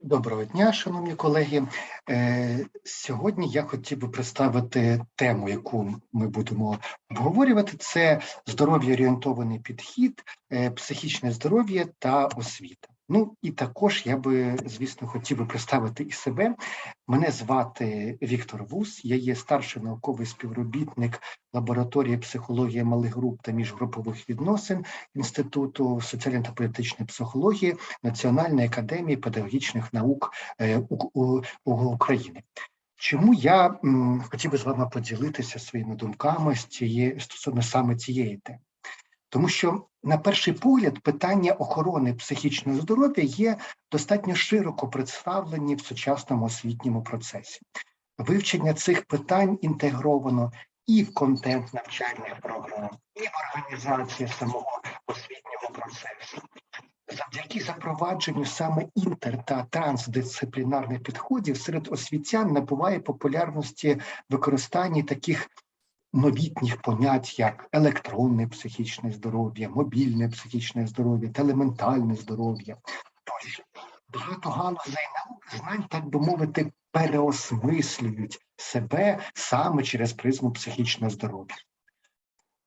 Доброго дня, шановні колеги. Е, Сьогодні я хотів би представити тему, яку ми будемо обговорювати. Це здоров'я орієнтований підхід, е, психічне здоров'я та освіта. Ну і також я би, звісно, хотів би представити і себе. Мене звати Віктор Вус, я є старший науковий співробітник лабораторії психології малих груп та міжгрупових відносин Інституту соціально та політичної психології Національної академії педагогічних наук е, України. Чому я м, хотів би з вами поділитися своїми думками з цієї стосовно саме цієї теми? Тому що, на перший погляд, питання охорони психічного здоров'я є достатньо широко представлені в сучасному освітньому процесі. Вивчення цих питань інтегровано і в контент навчальних програм, і в організації самого освітнього процесу. Завдяки запровадженню саме інтер та трансдисциплінарних підходів серед освітян набуває популярності використання таких новітніх понять, як електронне психічне здоров'я, мобільне психічне здоров'я, телементальне здоров'я. Тощо багато галузей знань, так би мовити, переосмислюють себе саме через призму психічного здоров'я.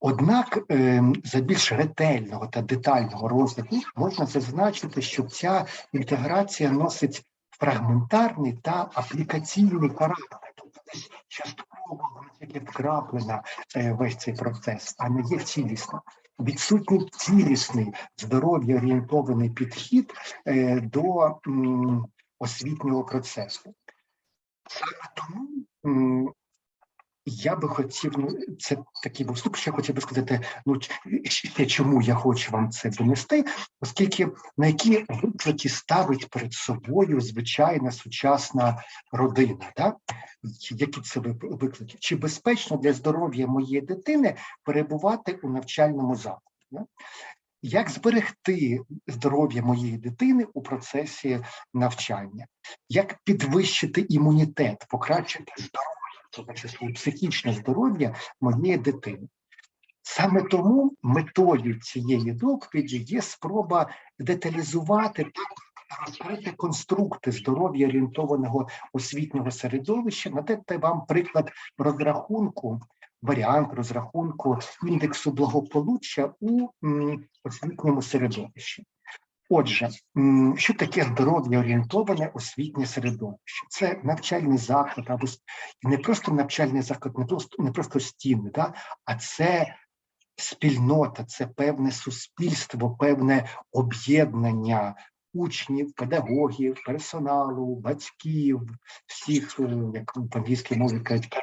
Однак ем, за більш ретельного та детального розгляду можна зазначити, що ця інтеграція носить фрагментарний та аплікаційний характер, частково вона тільки вкраплена е, весь цей процес, а не є цілісна. Відсутній цілісний здоров'я орієнтований підхід е, до освітнього процесу. Саме тому я би хотів, ну це такий був вступ, що я хотів би сказати, ну ще чому я хочу вам це донести, оскільки на які виклики ставить перед собою звичайна сучасна родина, так? Які це вик- виклики? Чи безпечно для здоров'я моєї дитини перебувати у навчальному закладі? Як зберегти здоров'я моєї дитини у процесі навчання? Як підвищити імунітет, покращити здоров'я? числі психічне здоров'я моєї дитини. Саме тому метою цієї доповіді є спроба деталізувати та розкрити конструкти здоров'я орієнтованого освітнього середовища, надати вам приклад розрахунку, варіант розрахунку індексу благополуччя у освітньому середовищі. Отже, що таке здоров'я орієнтоване освітнє середовище? Це навчальний заклад, або не просто навчальний заклад, не просто не просто стіни, да? а це спільнота, це певне суспільство, певне об'єднання учнів, педагогів, персоналу, батьків, всіх, е, як в англійській мові кажуть,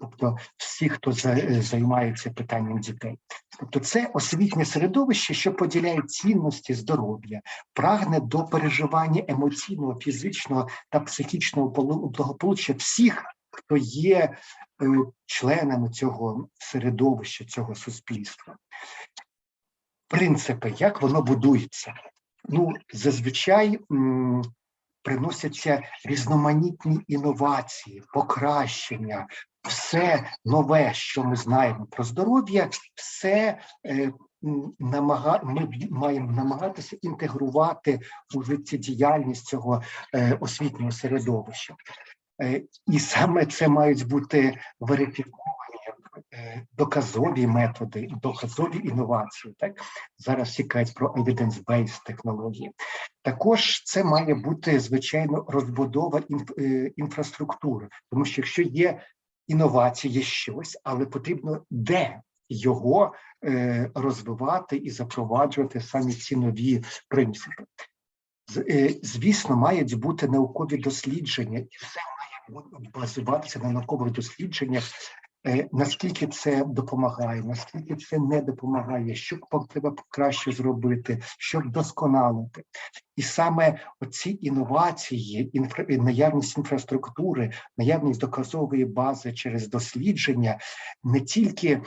тобто всіх, хто е, займається питанням дітей. Тобто це освітнє середовище, що поділяє цінності здоров'я, прагне до переживання емоційного, фізичного та психічного полу- благополуччя всіх, хто є е, членами цього середовища, цього суспільства. Принципи, як воно будується? Ну, зазвичай приносяться різноманітні інновації, покращення, все нове, що ми знаємо про здоров'я, все е, ми маємо намагатися інтегрувати у життєдіяльність цього е, освітнього середовища. Е, І саме це мають бути верифіковані доказові методи, доказові інновації. Так зараз всі про evidence-based технології. Також це має бути звичайно розбудова е, інфраструктури, тому що якщо є інновації, є щось, але потрібно де його е, розвивати і запроваджувати самі ці нові принципи. Е, Звісно, мають бути наукові дослідження, і все має базуватися на наукових дослідженнях, е, наскільки це допомагає, наскільки це не допомагає, що треба краще зробити, щоб досконалити. І саме оці інновації, інфра, наявність інфраструктури, наявність доказової бази через дослідження, не тільки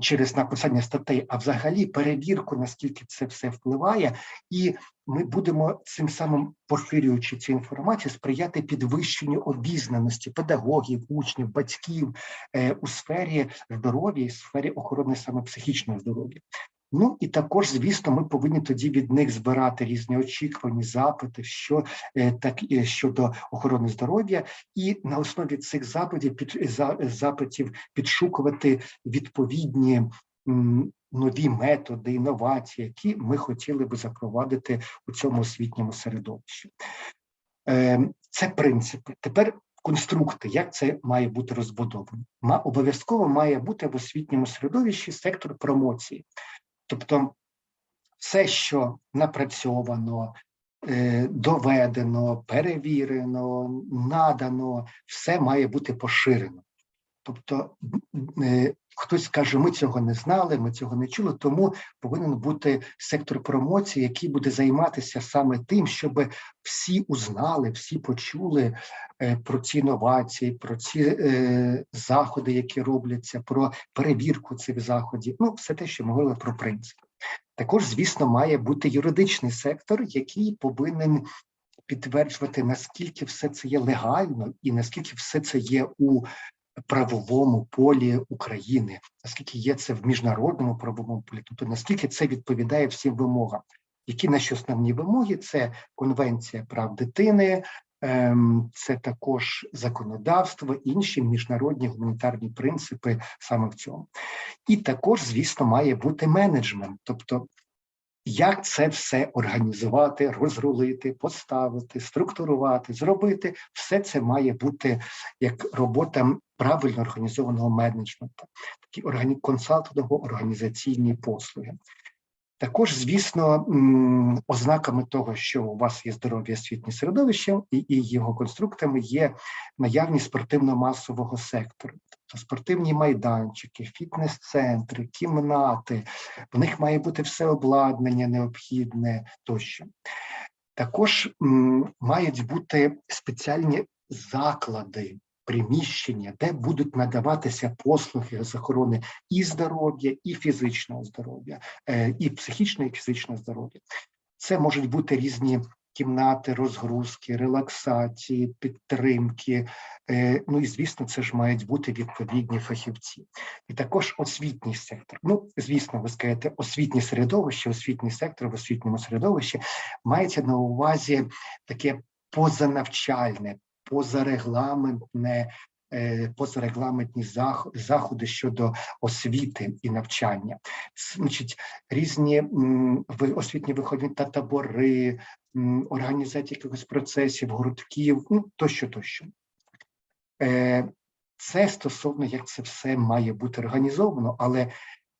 через написання статей, а взагалі перевірку, наскільки це все впливає, і ми будемо цим самим поширюючи цю інформацію, сприяти підвищенню обізнаності педагогів, учнів, батьків е, у сфері здоров'я і сфері охорони саме психічного здоров'я. Ну і також, звісно, ми повинні тоді від них збирати різні очікувані запити, що е, так е, щодо охорони здоров'я, і на основі цих запитів під за, запитів підшукувати відповідні нові методи, інновації, які ми хотіли би запровадити у цьому освітньому середовищі. Е, Це принципи. Тепер конструкти, як це має бути розбудовано. Обов'язково має бути в освітньому середовищі сектор промоції. Тобто все, що напрацьовано, е, доведено, перевірено, надано, все має бути поширено. Тобто е, хтось скаже, ми цього не знали, ми цього не чули, тому повинен бути сектор промоції, який буде займатися саме тим, щоб всі узнали, всі почули е, про ці інновації, про ці е, заходи, які робляться, про перевірку цих заходів. Ну, все те, що ми говорили про принцип. Також, звісно, має бути юридичний сектор, який повинен підтверджувати, наскільки все це є легально і наскільки все це є у правовому полі України, наскільки є це в міжнародному правовому полі, тобто наскільки це відповідає всім вимогам. Які наші основні вимоги? Це Конвенція прав дитини, ем, це також законодавство, інші міжнародні гуманітарні принципи саме в цьому. І також, звісно, має бути менеджмент, тобто як це все організувати, розрулити, поставити, структурувати, зробити, все це має бути як робота правильно організованого менеджменту, такі органі... консалтингово організаційні послуги. Також, звісно, ознаками того, що у вас є здоров'я освітнє середовище, і, його конструктами є наявність спортивно-масового сектору, тобто спортивні майданчики, фітнес-центри, кімнати, в них має бути все обладнання необхідне тощо. Також мають бути спеціальні заклади приміщення, де будуть надаватися послуги з охорони і здоров'я, і фізичного здоров'я, е, і психічного, і фізичного здоров'я. Це можуть бути різні кімнати, розгрузки, релаксації, підтримки. Е, ну і звісно, це ж мають бути відповідні фахівці. І також освітній сектор. Ну, звісно, ви скажете, освітнє середовище, освітній сектор в освітньому середовищі мається на увазі таке позанавчальне, позарегламентне, е, позарегламентні заходи щодо освіти і навчання, значить різні освітні виховні та табори, організація якихось процесів, гуртків, ну тощо, тощо. Е, це стосовно, як це все має бути організовано, але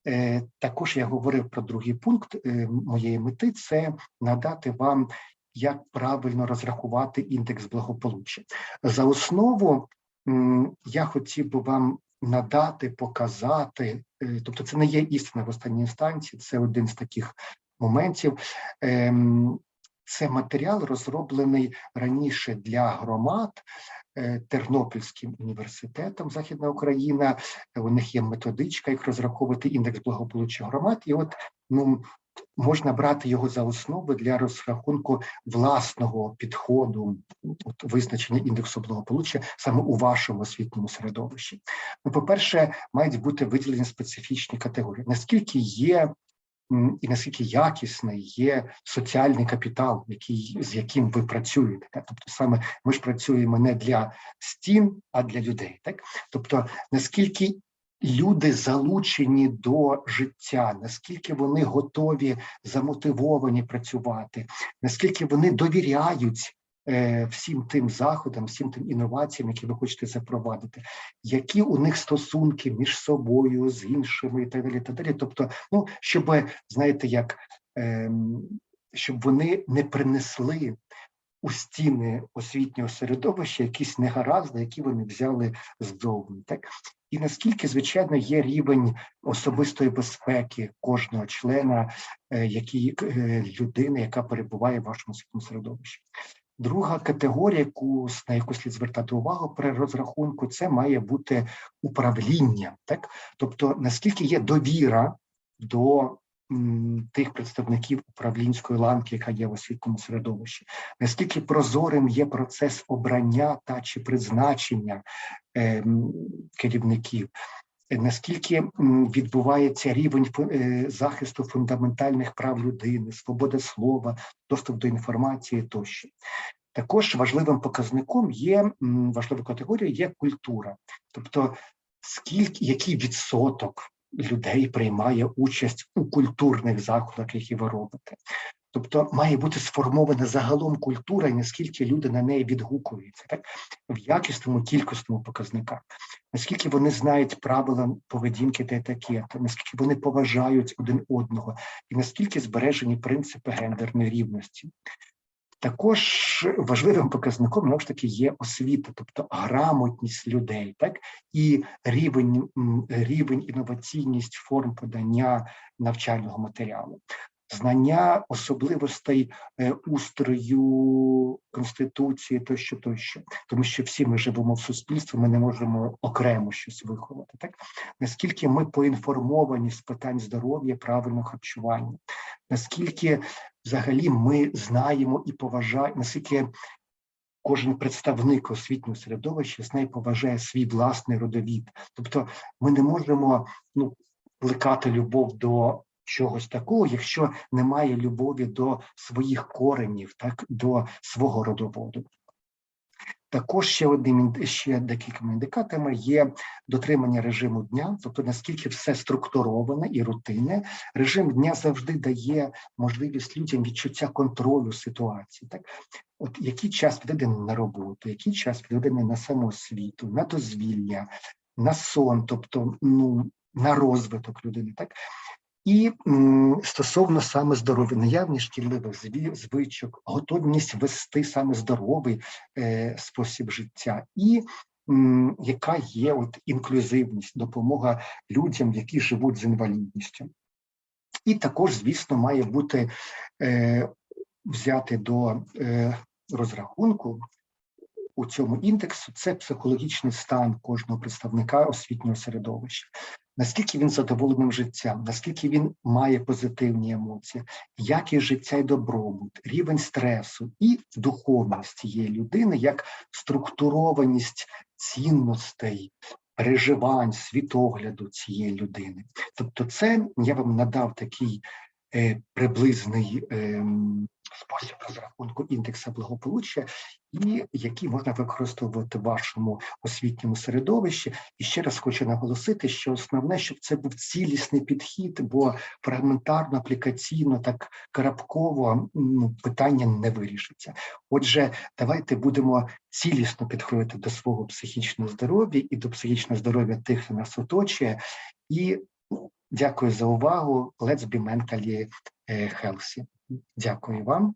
е, також я говорив про другий пункт моєї мети це надати вам як правильно розрахувати індекс благополуччя. За основу я хотів би вам надати, показати, е, тобто це не є істина в останній інстанції, це один з таких моментів. Ем, це матеріал розроблений раніше для громад е, Тернопільським університетом Західна Україна. У них є методичка, як розраховувати індекс благополуччя громад. І от ну можна брати його за основу для розрахунку власного підходу, от визначення індексу благополуччя саме у вашому освітньому середовищі. Ну, по-перше, мають бути виділені специфічні категорії. Наскільки є і наскільки якісний є соціальний капітал, який з яким ви працюєте, так? тобто саме ми ж працюємо не для стін, а для людей, так тобто наскільки люди залучені до життя, наскільки вони готові замотивовані працювати, наскільки вони довіряють е, всім тим заходам, всім тим інноваціям, які ви хочете запровадити, які у них стосунки між собою, з іншими і так далі. так далі. Тобто, ну щоб знаєте, як е, щоб вони не принесли. У стіни освітнього середовища якісь негаразди, які вони взяли ззовні, так і наскільки, звичайно, є рівень особистої безпеки кожного члена, е, який е, людини, яка перебуває в вашому світному середовищі. Друга категорія, яку на яку слід звертати увагу при розрахунку, це має бути управління, так тобто наскільки є довіра до тих представників управлінської ланки, яка є в освітньому середовищі, наскільки прозорим є процес обрання та чи призначення е, керівників, наскільки відбувається рівень е, захисту фундаментальних прав людини, свобода слова, доступ до інформації тощо. Також важливим показником є м, важливою категорією є культура, тобто скільки який відсоток людей приймає участь у культурних заходах, які ви робите. Тобто має бути сформована загалом культура, і наскільки люди на неї відгукуються, так в якісному кількісному показниках, наскільки вони знають правила поведінки та етикету, наскільки вони поважають один одного, і наскільки збережені принципи гендерної рівності. Також важливим показником знову ж таки є освіта, тобто грамотність людей, так? І рівень, рівень інноваційність форм подання навчального матеріалу, знання особливостей е, устрою конституції, тощо, тощо, тому що всі ми живемо в суспільстві, ми не можемо окремо щось виховати. Так наскільки ми поінформовані з питань здоров'я, правильного харчування, наскільки взагалі ми знаємо і поважаємо, наскільки кожен представник освітнього середовища знає і поважає свій власний родовід. Тобто ми не можемо ну, плекати любов до чогось такого, якщо немає любові до своїх коренів, так, до свого родоводу. Також ще одним ще декількома індикаторами є дотримання режиму дня, тобто наскільки все структуроване і рутинне. Режим дня завжди дає можливість людям відчуття контролю ситуації. Так, от який час відведений на роботу, який час відведений на самоосвіту, на дозвілля, на сон, тобто ну на розвиток людини, так. І стосовно саме здоров'я, наявність шкідливих звичок, готовність вести саме здоровий е, спосіб життя, і яка є от інклюзивність, допомога людям, які живуть з інвалідністю. І також, звісно, має бути е, взяти до е, розрахунку у цьому індексу це психологічний стан кожного представника освітнього середовища. Наскільки він задоволеним життям, наскільки він має позитивні емоції, якість життя і добробут, рівень стресу і духовність цієї людини, як структурованість цінностей, переживань, світогляду цієї людини. Тобто, це я вам надав такий приблизний ем, спосіб розрахунку індекса благополуччя, і який можна використовувати в вашому освітньому середовищі. І ще раз хочу наголосити, що основне, щоб це був цілісний підхід, бо фрагментарно, аплікаційно, так карабково ну, питання не вирішиться. Отже, давайте будемо цілісно підходити до свого психічного здоров'я і до психічного здоров'я тих, хто нас оточує. І дякую за увагу. Let's be mentally е, healthy. Дякую вам.